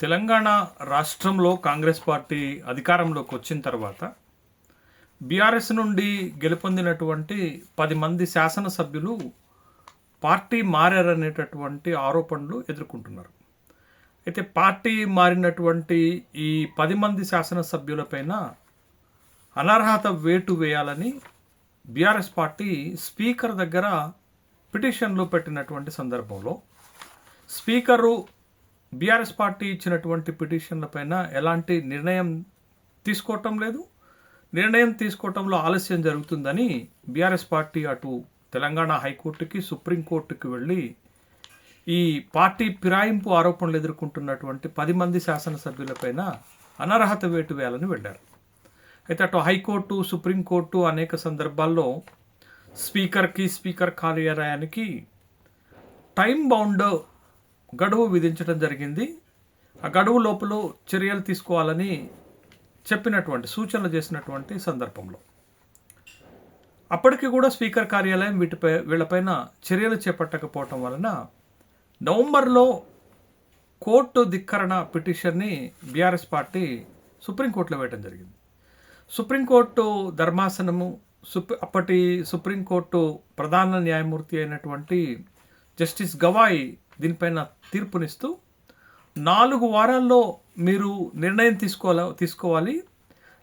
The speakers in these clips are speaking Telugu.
తెలంగాణ రాష్ట్రంలో కాంగ్రెస్ పార్టీ అధికారంలోకి వచ్చిన తర్వాత బీఆర్ఎస్ నుండి గెలుపొందినటువంటి పది మంది శాసనసభ్యులు పార్టీ మారారనేటటువంటి ఆరోపణలు ఎదుర్కొంటున్నారు. అయితే పార్టీ మారినటువంటి ఈ పది మంది శాసనసభ్యులపైన అనర్హత వేటు వేయాలని బీఆర్ఎస్ పార్టీ స్పీకర్ దగ్గర పిటిషన్లు పెట్టినటువంటి సందర్భంలో స్పీకరు బీఆర్ఎస్ పార్టీ ఇచ్చినటువంటి పిటిషన్లపైన ఎలాంటి నిర్ణయం తీసుకోవటం లేదు. నిర్ణయం తీసుకోవటంలో ఆలస్యం జరుగుతుందని బీఆర్ఎస్ పార్టీ అటు తెలంగాణ హైకోర్టుకి సుప్రీంకోర్టుకి వెళ్ళి ఈ పార్టీ ఫిరాయింపు ఆరోపణలు ఎదుర్కొంటున్నటువంటి పది మంది శాసనసభ్యులపైన అనర్హత వేటు వేయాలని వెళ్ళారు. అయితే అటు హైకోర్టు సుప్రీంకోర్టు అనేక సందర్భాల్లో స్పీకర్కి స్పీకర్ కార్యాలయానికి టైం బౌండ్ గడువు విధించడం జరిగింది. ఆ గడువు లోపల చర్యలు తీసుకోవాలని చెప్పినటువంటి సూచనలు చేసినటువంటి సందర్భంలో. అప్పటికి కూడా స్పీకర్ కార్యాలయం వీటిపై వీళ్ళపైన చర్యలు చేపట్టకపోవటం వలన నవంబర్లో కోర్టు ధిక్కరణ పిటిషన్ని బీఆర్ఎస్ పార్టీ సుప్రీంకోర్టులో వేయడం జరిగింది. సుప్రీంకోర్టు ధర్మాసనము సుప్ అప్పటి సుప్రీంకోర్టు ప్రధాన న్యాయమూర్తి అయినటువంటి జస్టిస్ గవాయ్ దీనిపైన తీర్పునిస్తూ నాలుగు వారాల్లో మీరు నిర్ణయం తీసుకోవాలి తీసుకోవాలి.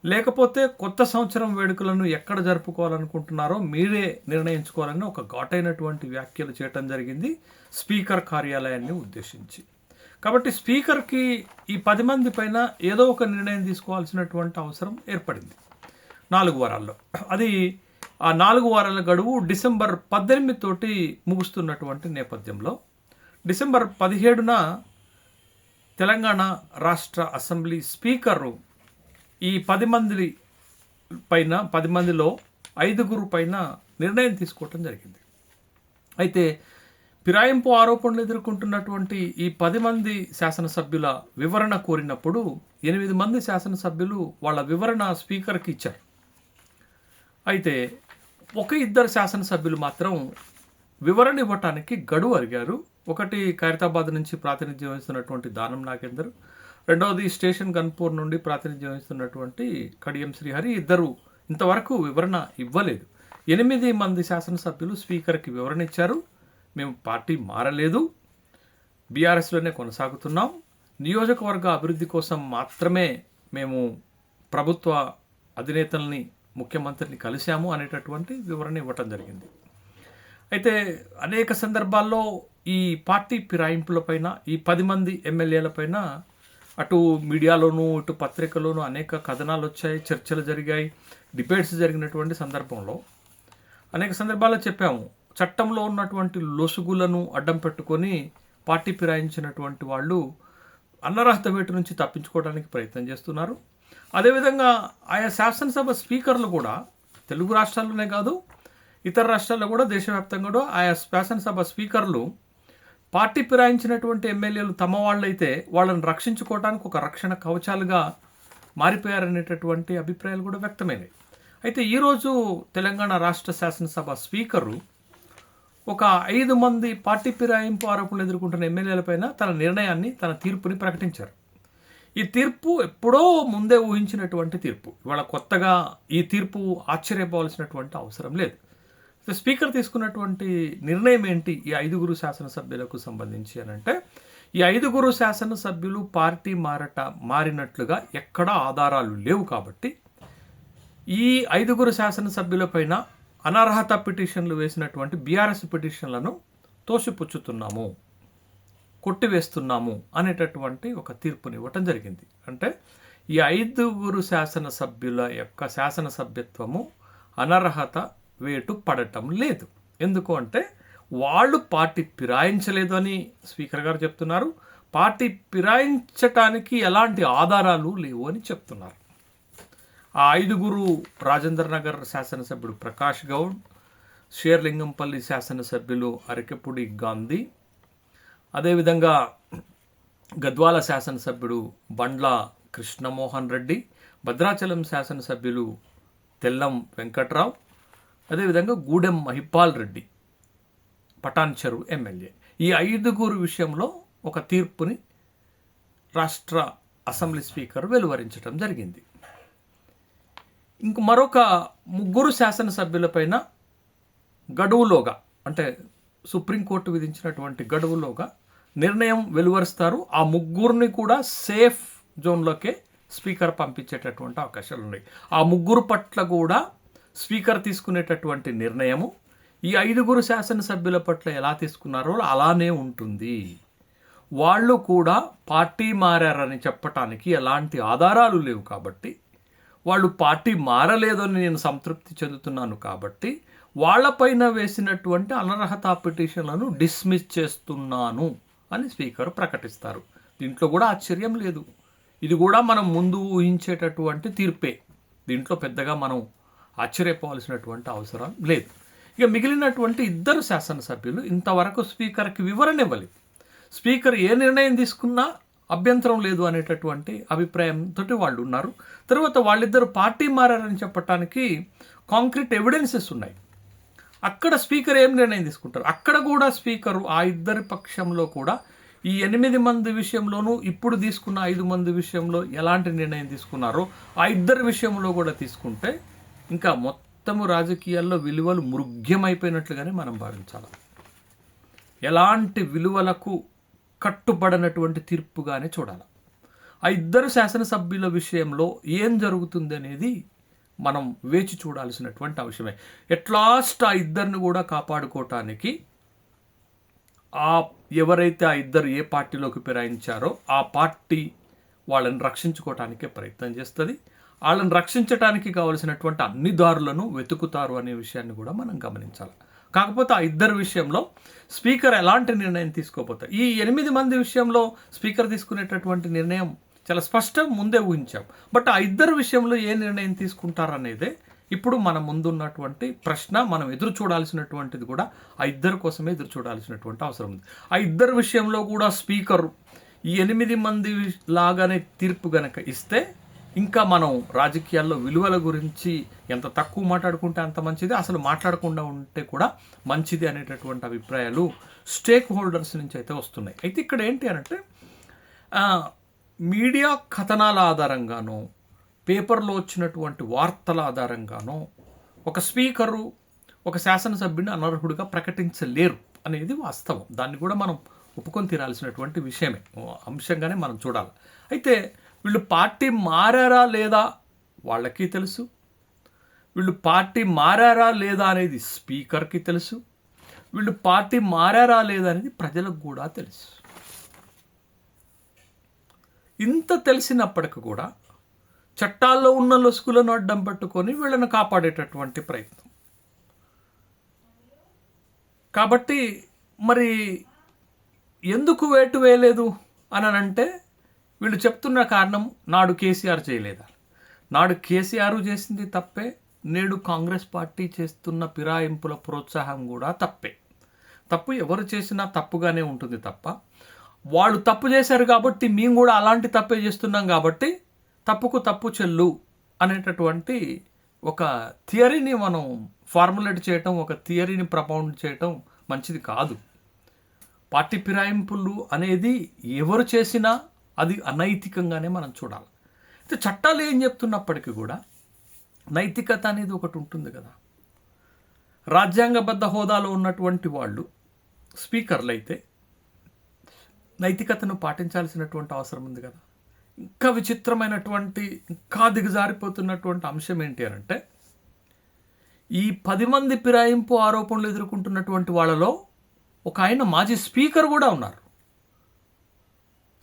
లేకపోతే కొత్త సంవత్సరం వేడుకలను ఎక్కడ జరుపుకోవాలనుకుంటున్నారో మీరే నిర్ణయించుకోవాలని ఒక ఘాటైనటువంటి వ్యాఖ్యలు చేయటం జరిగింది స్పీకర్ కార్యాలయాన్ని ఉద్దేశించి. కాబట్టి స్పీకర్కి ఈ పది మంది పైన ఏదో ఒక నిర్ణయం తీసుకోవాల్సినటువంటి అవసరం ఏర్పడింది నాలుగు వారాల్లో. అది ఆ నాలుగు వారాల గడువు డిసెంబర్ పద్దెనిమిది తోటి ముగుస్తున్నటువంటి నేపథ్యంలో డిసెంబర్ పదిహేడున తెలంగాణ రాష్ట్ర అసెంబ్లీ స్పీకరు ఈ పది మంది పైన పది మందిలో ఐదుగురు పైన నిర్ణయం తీసుకోవటం జరిగింది. అయితే ఫిరాయింపు ఆరోపణలు ఎదుర్కొంటున్నటువంటి ఈ పది మంది శాసనసభ్యుల వివరణ కోరినప్పుడు ఎనిమిది మంది శాసనసభ్యులు వాళ్ళ వివరణ స్పీకర్కి ఇచ్చారు. అయితే ఒక ఇద్దరు శాసనసభ్యులు మాత్రం వివరణ ఇవ్వటానికి గడువు అడిగారు ఒకటి ఖైరతాబాద్ నుంచి ప్రాతినిధ్యం వహిస్తున్నటువంటి దానం నాగేందర్ రెండవది స్టేషన్ గన్పూర్ నుండి ప్రాతినిధ్యం వహిస్తున్నటువంటి కడియం శ్రీహరి. ఇద్దరు ఇంతవరకు వివరణ ఇవ్వలేదు. ఎనిమిది మంది శాసనసభ్యులు స్పీకర్కి వివరణ ఇచ్చారు. మేము పార్టీ మారలేదు. బీఆర్ఎస్లోనే కొనసాగుతున్నాం. నియోజకవర్గ అభివృద్ధి కోసం మాత్రమే మేము ప్రభుత్వ అధినేతల్ని ముఖ్యమంత్రిని కలిశాము అనేటటువంటి వివరణ ఇవ్వటం జరిగింది. అయితే అనేక సందర్భాల్లో ఈ పార్టీ ఫిరాయింపులపైన ఈ పది మంది ఎమ్మెల్యేలపైన అటు మీడియాలోనూ ఇటు పత్రికలోనూ అనేక కథనాలు వచ్చాయి చర్చలు జరిగాయి డిబేట్స్ జరిగినటువంటి సందర్భంలో. అనేక సందర్భాల్లో చెప్పాము చట్టంలో ఉన్నటువంటి లొసుగులను అడ్డం పెట్టుకొని పార్టీ ఫిరాయించినటువంటి వాళ్ళు అనర్హత వేటు నుంచి తప్పించుకోవడానికి ప్రయత్నం చేస్తున్నారు. అదేవిధంగా ఆయా శాసనసభ స్పీకర్లు కూడా తెలుగు రాష్ట్రాల్లోనే కాదు ఇతర రాష్ట్రాల్లో కూడా దేశవ్యాప్తంగా కూడా ఆయా శాసనసభ స్పీకర్లు పార్టీ ఫిరాయించినటువంటి ఎమ్మెల్యేలు తమ వాళ్ళైతే వాళ్ళని రక్షించుకోవడానికి ఒక రక్షణ కవచాలుగా మారిపోయారనేటటువంటి అభిప్రాయాలు కూడా వ్యక్తమైనాయి అయితే ఈరోజు తెలంగాణ రాష్ట్ర శాసనసభ స్పీకరు ఒక ఐదు మంది పార్టీ ఫిరాయింపు ఆరోపణలు ఎదుర్కొంటున్న ఎమ్మెల్యేలపైన తన నిర్ణయాన్ని తన తీర్పుని ప్రకటించారు. ఈ తీర్పు ఎప్పుడో ముందే ఊహించినటువంటి తీర్పు. ఇవాళ కొత్తగా ఈ తీర్పు ఆశ్చర్యపోవాల్సినటువంటి అవసరం లేదు. స్పీకర్ తీసుకున్నటువంటి నిర్ణయం ఏంటి ఈ ఐదుగురు శాసనసభ్యులకు సంబంధించి అని అంటే ఈ ఐదుగురు శాసనసభ్యులు పార్టీ మారట మారినట్లుగా ఎక్కడా ఆధారాలు లేవు కాబట్టి ఈ ఐదుగురు శాసనసభ్యులపైన అనర్హత పిటిషన్లు వేసినటువంటి బీఆర్ఎస్ పిటిషన్లను తోసిపుచ్చుతున్నాము. కొట్టివేస్తున్నాము అనేటటువంటి ఒక తీర్పుని ఇవ్వటం జరిగింది. అంటే ఈ ఐదుగురు శాసనసభ్యుల యొక్క శాసనసభ్యత్వము అనర్హత వేటు పడటం లేదు. ఎందుకు అంటే వాళ్ళు పార్టీ ఫిరాయించలేదు అని స్పీకర్ గారు చెప్తున్నారు. పార్టీ ఫిరాయించటానికి ఎలాంటి ఆధారాలు లేవు అని చెప్తున్నారు. ఆ ఐదుగురు రాజేంద్ర నగర్ శాసనసభ్యుడు ప్రకాష్ గౌడ్ షేర్లింగంపల్లి శాసనసభ్యులు అరకెపుడి గాంధీ అదేవిధంగా గద్వాల శాసనసభ్యుడు బండ్ల కృష్ణమోహన్ రెడ్డి భద్రాచలం శాసనసభ్యులు తెల్లం వెంకట్రావు అదేవిధంగా గూడెం మహిపాల్ రెడ్డి పటాన్చెరువు ఎమ్మెల్యే. ఈ ఐదుగురు విషయంలో ఒక తీర్పుని రాష్ట్ర అసెంబ్లీ స్పీకర్ వెలువరించడం జరిగింది. ఇంక మరొక ముగ్గురు శాసనసభ్యులపైన గడువులోగా అంటే సుప్రీంకోర్టు విధించినటువంటి గడువులోగా నిర్ణయం వెలువరుస్తారు. ఆ ముగ్గురిని కూడా సేఫ్ జోన్లోకే స్పీకర్ పంపించేటటువంటి అవకాశాలు ఉన్నాయి. ఆ ముగ్గురు పట్ల కూడా స్పీకర్ తీసుకునేటటువంటి నిర్ణయము ఈ ఐదుగురు శాసనసభ్యుల పట్ల ఎలా తీసుకున్నారో అలానే ఉంటుంది. వాళ్ళు కూడా పార్టీ మారారని చెప్పటానికి ఎలాంటి ఆధారాలు లేవు కాబట్టి వాళ్ళు పార్టీ మారలేదని నేను సంతృప్తి చెందుతున్నాను కాబట్టి వాళ్ళపైన వేసినటువంటి అనర్హత పిటిషన్లను డిస్మిస్ చేస్తున్నాను. అని స్పీకర్ ప్రకటిస్తారు. దీంట్లో కూడా ఆశ్చర్యం లేదు. ఇది కూడా మనం ముందు ఊహించేటటువంటి తీర్పే. దీంట్లో పెద్దగా మనం ఆశ్చర్యపోవాల్సినటువంటి అవసరం లేదు. ఇక మిగిలినటువంటి ఇద్దరు శాసనసభ్యులు ఇంతవరకు స్పీకర్కి వివరణ ఇవ్వలేదు. స్పీకర్ ఏ నిర్ణయం తీసుకున్నా అభ్యంతరం లేదు అనేటటువంటి అభిప్రాయంతో వాళ్ళు ఉన్నారు. తర్వాత వాళ్ళిద్దరు పార్టీ మారారని చెప్పటానికి కాంక్రీట్ ఎవిడెన్సెస్ ఉన్నాయి. అక్కడ స్పీకర్ ఏం నిర్ణయం తీసుకుంటారు? అక్కడ కూడా స్పీకరు ఆ ఇద్దరి పక్షంలో కూడా ఈ ఎనిమిది మంది విషయంలోనూ ఇప్పుడు తీసుకున్న ఐదు మంది విషయంలో ఎలాంటి నిర్ణయం తీసుకున్నారో ఆ ఇద్దరి విషయంలో కూడా తీసుకుంటే ఇంకా మొత్తము రాజకీయాల్లో విలువలు మృగ్యమైపోయినట్లుగానే మనం భావించాలి. ఎలాంటి విలువలకు కట్టుబడినటువంటి తీర్పుగానే చూడాలి. ఆ ఇద్దరు శాసనసభ్యుల విషయంలో ఏం జరుగుతుంది అనేది మనం వేచి చూడాల్సినటువంటి అవసరమే ఎట్లాస్ట్ ఆ ఇద్దరిని కూడా కాపాడుకోవటానికి ఆ ఎవరైతే ఆ ఇద్దరు ఏ పార్టీలోకి ఫిరాయించారో ఆ పార్టీ వాళ్ళని రక్షించుకోవటానికే ప్రయత్నం చేస్తుంది. వాళ్ళని రక్షించడానికి కావలసినటువంటి అన్ని దారులను వెతుకుతారు అనే విషయాన్ని కూడా మనం గమనించాలి. కాకపోతే ఆ ఇద్దరి విషయంలో స్పీకర్ ఎలాంటి నిర్ణయం తీసుకోపోతారు ఈ ఎనిమిది మంది విషయంలో స్పీకర్ తీసుకునేటటువంటి నిర్ణయం చాలా స్పష్టం ముందే ఊహించాం. బట్ ఆ ఇద్దరు విషయంలో ఏ నిర్ణయం తీసుకుంటారనేదే ఇప్పుడు మన ముందున్నటువంటి ప్రశ్న మనం ఎదురు చూడాల్సినటువంటిది కూడా ఆ ఇద్దరి కోసమే ఎదురు చూడాల్సినటువంటి అవసరం ఉంది. ఆ ఇద్దరు విషయంలో కూడా స్పీకర్ ఈ ఎనిమిది మంది లాగానే తీర్పు గనక ఇస్తే ఇంకా మనం రాజకీయాల్లో విలువల గురించి ఎంత తక్కువ మాట్లాడుకుంటే అంత మంచిది అసలు మాట్లాడకుండా ఉంటే కూడా మంచిది అనేటటువంటి అభిప్రాయాలు స్టేక్ హోల్డర్స్ నుంచి అయితే వస్తున్నాయి. అయితే ఇక్కడ ఏంటి అనంటే మీడియా కథనాల ఆధారంగానో పేపర్లో వచ్చినటువంటి వార్తల ఆధారంగానో ఒక స్పీకరు ఒక శాసనసభ్యుని అనర్హుడిగా ప్రకటించలేరు అనేది వాస్తవం. దాన్ని కూడా మనం ఒప్పుకొని తీరాల్సినటువంటి విషయమే. అంశంగానే మనం చూడాలి. అయితే వీళ్ళు పార్టీ మారారా లేదా వాళ్ళకి తెలుసు. వీళ్ళు పార్టీ మారారా లేదా అనేది స్పీకర్కి తెలుసు. వీళ్ళు పార్టీ మారారా లేదా అనేది ప్రజలకు కూడా తెలుసు. ఇంత తెలిసినప్పటికి కూడా చట్టాల్లో ఉన్న లొసుకులను అడ్డం పట్టుకొని వీళ్ళని కాపాడేటటువంటి ప్రయత్నం. కాబట్టి మరి ఎందుకు వేటు వేయలేదు అని అంటే వీళ్ళు చెప్తున్న కారణం నాడు కేసీఆర్ చేయలేదా? నాడు కేసీఆర్ చేసింది తప్పే నేడు కాంగ్రెస్ పార్టీ చేస్తున్న పిరాయింపుల ప్రోత్సాహం కూడా తప్పే. తప్పు ఎవరు చేసినా తప్పుగానే ఉంటుంది తప్ప వాళ్ళు తప్పు చేశారు కాబట్టి మేము కూడా అలాంటి తప్పే చేస్తున్నాం కాబట్టి తప్పుకు తప్పు చెల్లు అనేటటువంటి ఒక థియరీని మనం ఫార్ములేట్ చేయటం ఒక థియరీని ప్రపౌండ్ చేయటం మంచిది కాదు. పార్టీ ఫిరాయింపులు అనేది ఎవరు చేసినా అది అనైతికంగానే మనం చూడాలి. అయితే చట్టాలు ఏం చెప్తున్నప్పటికీ కూడా నైతికత అనేది ఒకటి ఉంటుంది కదా. రాజ్యాంగబద్ధ హోదాలో ఉన్నటువంటి వాళ్ళు స్పీకర్లు అయితే నైతికతను పాటించాల్సినటువంటి అవసరం ఉంది కదా. ఇంకా విచిత్రమైనటువంటి ఇంకా దిగజారిపోతున్నటువంటి అంశం ఏంటి అని అంటే ఈ పది మంది ఫిరాయింపు ఆరోపణలు ఎదుర్కొంటున్నటువంటి వాళ్ళలో ఒక ఆయన మాజీ స్పీకర్ కూడా ఉన్నారు.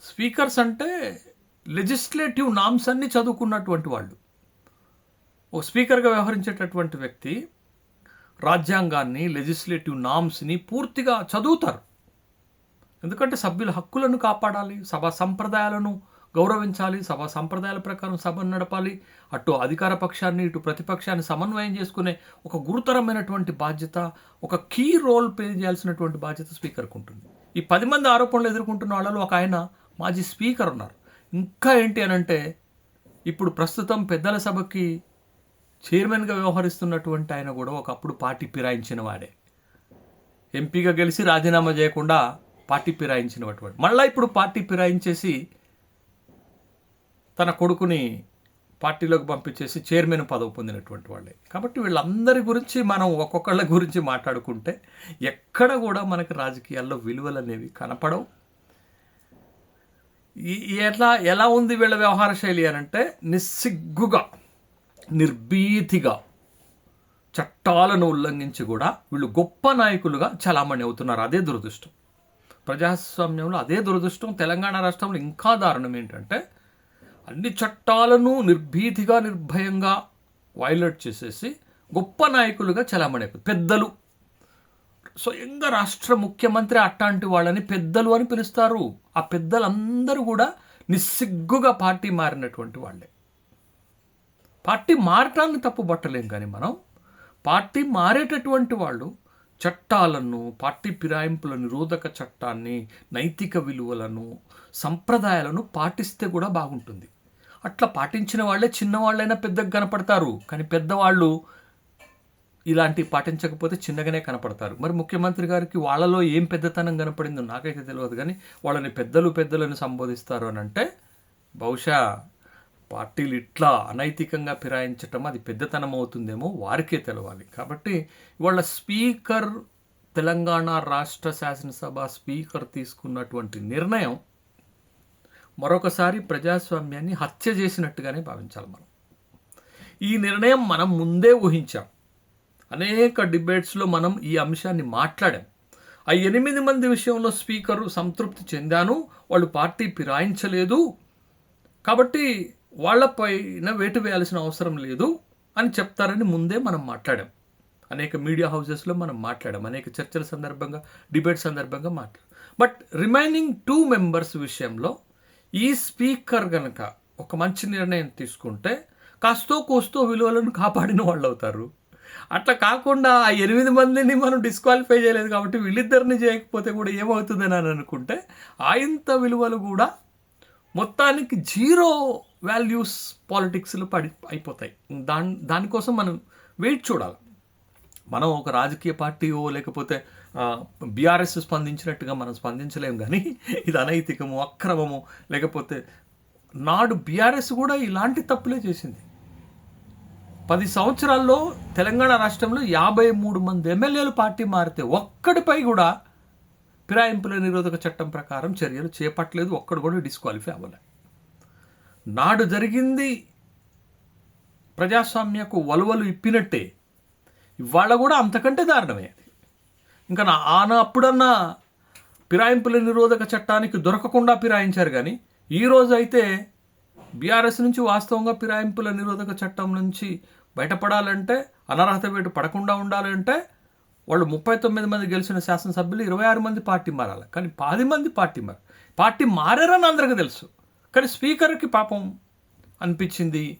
స్పీకర్స్ అంటే లెజిస్లేటివ్ నామ్స్ అన్ని చదువుకున్నటువంటి వాళ్ళు. ఓ స్పీకర్గా వ్యవహరించేటటువంటి వ్యక్తి రాజ్యాంగాన్ని లెజిస్లేటివ్ నామ్స్ని పూర్తిగా చదువుతారు. ఎందుకంటే సభ్యుల హక్కులను కాపాడాలి సభా సంప్రదాయాలను గౌరవించాలి సభా సంప్రదాయాల ప్రకారం సభను నడపాలి. అటు అధికార పక్షాన్ని ఇటు ప్రతిపక్షాన్ని సమన్వయం చేసుకునే ఒక గురుతరమైనటువంటి బాధ్యత ఒక కీ రోల్ ప్లే చేయాల్సినటువంటి బాధ్యత స్పీకర్కు ఉంటుంది. ఈ పది మంది ఆరోపణలు ఎదుర్కొంటున్న వాళ్ళలో ఒక ఆయన మాజీ స్పీకర్ ఉన్నారు. ఇంకా ఏంటి అని అంటే ఇప్పుడు ప్రస్తుతం పెద్దల సభకి చైర్మన్గా వ్యవహరిస్తున్నటువంటి ఆయన కూడా ఒకప్పుడు పార్టీ ఫిరాయించిన వాడే. ఎంపీగా గెలిచి రాజీనామా చేయకుండా పార్టీ ఫిరాయించినటువంటి మళ్ళీ ఇప్పుడు పార్టీ ఫిరాయించేసి తన కొడుకుని పార్టీలోకి పంపించేసి చైర్మన్ పదవి పొందినటువంటి వాళ్ళే. కాబట్టి వీళ్ళందరి గురించి మనం ఒక్కొక్కళ్ళ గురించి మాట్లాడుకుంటే ఎక్కడ కూడా మనకి రాజకీయాల్లో విలువలు అనేవి కనపడవు. ఈ- ఎట్లా ఎలా ఉంది వీళ్ళ వ్యవహార శైలి అని అంటే నిస్సిగ్గుగా నిర్భీతిగా చట్టాలను ఉల్లంఘించి కూడా వీళ్ళు గొప్ప నాయకులుగా చలామణి అవుతున్నారు. అదే దురదృష్టం. ప్రజాస్వామ్యంలో అదే దురదృష్టం తెలంగాణ రాష్ట్రంలో ఇంకా దారుణం ఏంటంటే అన్ని చట్టాలను నిర్భీతిగా నిర్భయంగా వైలేట్ చేసేసి గొప్ప నాయకులుగా చలామణి పెద్దలు. స్వయంగా రాష్ట్ర ముఖ్యమంత్రి అట్లాంటి వాళ్ళని పెద్దలు అని పిలుస్తారు. ఆ పెద్దలందరూ కూడా నిస్సిగ్గుగా పార్టీ మారినటువంటి వాళ్ళే. పార్టీ మారటాన్ని తప్పు పట్టలేం కానీ మనం పార్టీ మారేటటువంటి వాళ్ళు చట్టాలను పార్టీ ఫిరాయింపుల నిరోధక చట్టాన్ని నైతిక విలువలను సంప్రదాయాలను పాటిస్తే కూడా బాగుంటుంది. అట్లా పాటించిన వాళ్ళే చిన్నవాళ్ళైనా పెద్దగా కనపడతారు. కానీ పెద్దవాళ్ళు ఇలాంటివి పాటించకపోతే చిన్నగానే కనపడతారు. మరి ముఖ్యమంత్రి గారికి వాళ్ళలో ఏం పెద్దతనం కనపడిందో నాకైతే తెలియదు కానీ వాళ్ళని పెద్దలు పెద్దలను సంబోధిస్తారు అని అంటే బహుశా పార్టీలు ఇట్లా అనైతికంగా ఫిరాయించటం అది పెద్దతనం అవుతుందేమో వారికే తెలవాలి. కాబట్టి వాళ్ళ స్పీకర్ తెలంగాణ రాష్ట్ర శాసనసభ స్పీకర్ తీసుకున్నటువంటి నిర్ణయం మరొకసారి ప్రజాస్వామ్యాన్ని హత్య చేసినట్టుగానే భావించాలి మనం. ఈ నిర్ణయం మనం ముందే ఊహించాం. అనేక డిబేట్స్లో మనం ఈ అంశాన్ని మాట్లాడాం. ఆ ఎనిమిది మంది విషయంలో స్పీకరు సంతృప్తి చెందాను వాళ్ళు పార్టీ ఫిరాయించలేదు. కాబట్టి వాళ్ళపైన వేటు వేయాల్సిన అవసరం లేదు అని చెప్తారని ముందే మనం మాట్లాడాం. అనేక మీడియా హౌసెస్లో మనం మాట్లాడాం. అనేక చర్చల సందర్భంగా డిబేట్ సందర్భంగా మాట్లాడాం. బట్ రిమైనింగ్ టూ మెంబర్స్ విషయంలో ఈ స్పీకర్ కనుక ఒక మంచి నిర్ణయం తీసుకుంటే కాస్తో కోస్తో విలువలను కాపాడిన వాళ్ళు అవుతారు అట్లా కాకుండా ఆ ఎనిమిది మందిని మనం డిస్క్వాలిఫై చేయలేదు కాబట్టి వీళ్ళిద్దరిని చేయకపోతే కూడా ఏమవుతుందని అని అనుకుంటే ఆయంత విలువలు కూడా మొత్తానికి జీరో వాల్యూస్ పాలిటిక్స్లో పడి అయిపోతాయి. దాని దానికోసం మనం వెయిట్ చూడాలి. మనం ఒక రాజకీయ పార్టీయో లేకపోతే బీఆర్ఎస్ స్పందించినట్టుగా మనం స్పందించలేం కానీ ఇది అనైతికము అక్రమము లేకపోతే నాడు బీఆర్ఎస్ కూడా ఇలాంటి తప్పులే చేసింది. పది సంవత్సరాల్లో తెలంగాణ రాష్ట్రంలో యాభై మూడు మంది ఎమ్మెల్యేలు పార్టీ మారితే ఒక్కడిపై కూడా ఫిరాయింపుల నిరోధక చట్టం ప్రకారం చర్యలు చేపట్టలేదు ఒక్కడు కూడా డిస్క్వాలిఫై అవ్వలేదు నాడు జరిగింది ప్రజాస్వామ్యకు వలువలు ఇప్పినట్టే. ఇవాళ కూడా అంతకంటే దారుణమే అది. ఇంకా నా ఆన అప్పుడన్నా ఫిరాయింపుల నిరోధక చట్టానికి దొరకకుండా ఫిరాయించారు కానీ ఈ అయితే బీఆర్ఎస్ నుంచి వాస్తవంగా ఫిరాయింపుల నిరోధక చట్టం నుంచి బయటపడాలంటే అనర్హత వేటు పడకుండా ఉండాలంటే వాళ్ళు ముప్పై తొమ్మిది మంది గెలిచిన శాసనసభ్యులు ఇరవై ఆరు మంది పార్టీ మారాలి. కానీ పది మంది పార్టీ మారు పార్టీ మారారని అందరికీ తెలుసు. కానీ స్పీకర్కి పాపం అనిపించింది.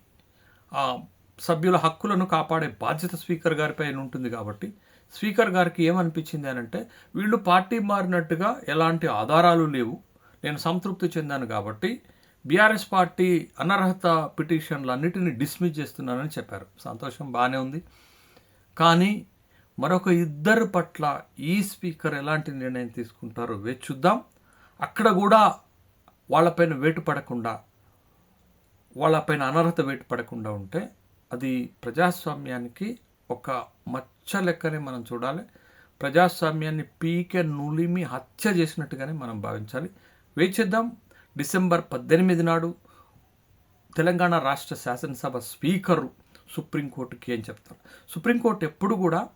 సభ్యుల హక్కులను కాపాడే బాధ్యత స్పీకర్ గారిపై ఉంటుంది కాబట్టి స్పీకర్ గారికి ఏమనిపించింది అని అంటే వీళ్ళు పార్టీ మారినట్టుగా ఎలాంటి ఆధారాలు లేవు. నేను సంతృప్తి చెందాను కాబట్టి బీఆర్ఎస్ పార్టీ అనర్హత పిటిషన్లన్నిటిని డిస్మిస్ చేస్తున్నానని చెప్పారు. సంతోషం బాగానే ఉంది. కానీ మరొక ఇద్దరు పట్ల ఈ స్పీకర్ ఎలాంటి నిర్ణయం తీసుకుంటారో వేచి చూద్దాం. అక్కడ కూడా వాళ్ళపైన వేటు పడకుండా వాళ్ళపైన అనర్హత వేటు పడకుండా ఉంటే అది ప్రజాస్వామ్యానికి ఒక మచ్చ లెక్కనే మనం చూడాలి. ప్రజాస్వామ్యాన్ని పీకే నులిమి హత్య చేసినట్టుగానే మనం భావించాలి. వేచి చేద్దాం డిసెంబర్ పద్దెనిమిది నాడు తెలంగాణ రాష్ట్ర శాసనసభ స్పీకరు సుప్రీంకోర్టుకి ఏం చెప్తారు. సుప్రీంకోర్టు ఎప్పుడు కూడా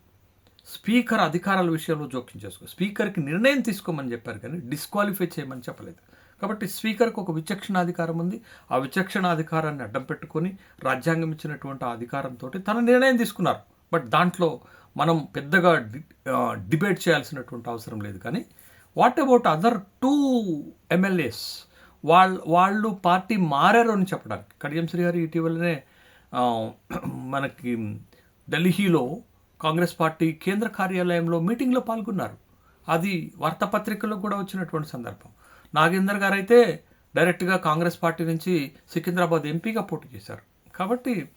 స్పీకర్ అధికారాల విషయంలో జోక్యం చేసుకో స్పీకర్కి నిర్ణయం తీసుకోమని చెప్పారు కానీ డిస్క్వాలిఫై చేయమని చెప్పలేదు. కాబట్టి స్పీకర్కు ఒక విచక్షణాధికారం ఉంది. ఆ విచక్షణాధికారాన్ని అడ్డం పెట్టుకొని రాజ్యాంగం ఇచ్చినటువంటి ఆ అధికారంతో తన నిర్ణయం తీసుకున్నారు. బట్ దాంట్లో మనం పెద్దగా డిబేట్ చేయాల్సినటువంటి అవసరం లేదు. కానీ what about other two MLAs? వాళ్ళు వాళ్ళు పార్టీ మారారు అని చెప్పడానికి. కడియం శ్రీ గారు ఇటీవలనే మనకి ఢిల్లీలో కాంగ్రెస్ పార్టీ కేంద్ర కార్యాలయంలో మీటింగ్లో పాల్గొన్నారు. అది వార్తాపత్రికలో కూడా వచ్చినటువంటి సందర్భం. నాగేందర్ గారు అయితే డైరెక్ట్గా కాంగ్రెస్ పార్టీ నుంచి సికింద్రాబాద్ ఎంపీగా పోటీ చేశారు. కాబట్టి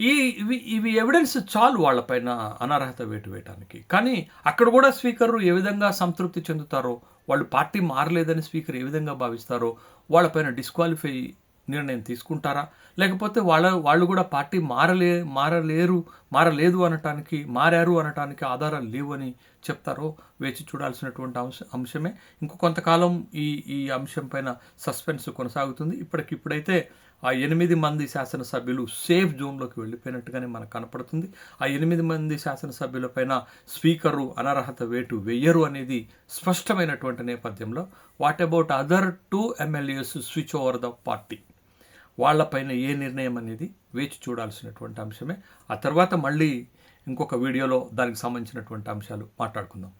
ఈ ఇవి ఇవి ఎవిడెన్స్ చాలు వాళ్ళపైన అనర్హత వేటు వేయటానికి. కానీ అక్కడ కూడా స్పీకర్ ఏ విధంగా సంతృప్తి చెందుతారో వాళ్ళు పార్టీ మారలేదని స్పీకర్ ఏ విధంగా భావిస్తారో వాళ్ళపైన డిస్క్వాలిఫై నిర్ణయం తీసుకుంటారా? లేకపోతే వాళ్ళ వాళ్ళు కూడా పార్టీ మారలే మారలేరు మారలేదు అనటానికి మారారు అనటానికి ఆధారాలు లేవు అని చెప్తారో వేచి చూడాల్సినటువంటి అంశ అంశమే. ఇంకో కొంతకాలం ఈ ఈ అంశం పైన సస్పెన్స్ కొనసాగుతుంది. ఇప్పటికిప్పుడైతే ఆ ఎనిమిది మంది శాసనసభ్యులు సేఫ్ జోన్లోకి వెళ్ళిపోయినట్టుగానే మనకు కనపడుతుంది. ఆ ఎనిమిది మంది శాసనసభ్యులపైన స్పీకరు అనర్హత వేటు వెయ్యరు అనేది స్పష్టమైనటువంటి నేపథ్యంలో what about other two MLAs switch over the party? వాళ్ళపైన ఏ నిర్ణయం అనేది వేచి చూడాల్సినటువంటి అంశమే. ఆ తర్వాత మళ్ళీ ఇంకొక వీడియోలో దానికి సంబంధించినటువంటి అంశాలు మాట్లాడుకుందాం.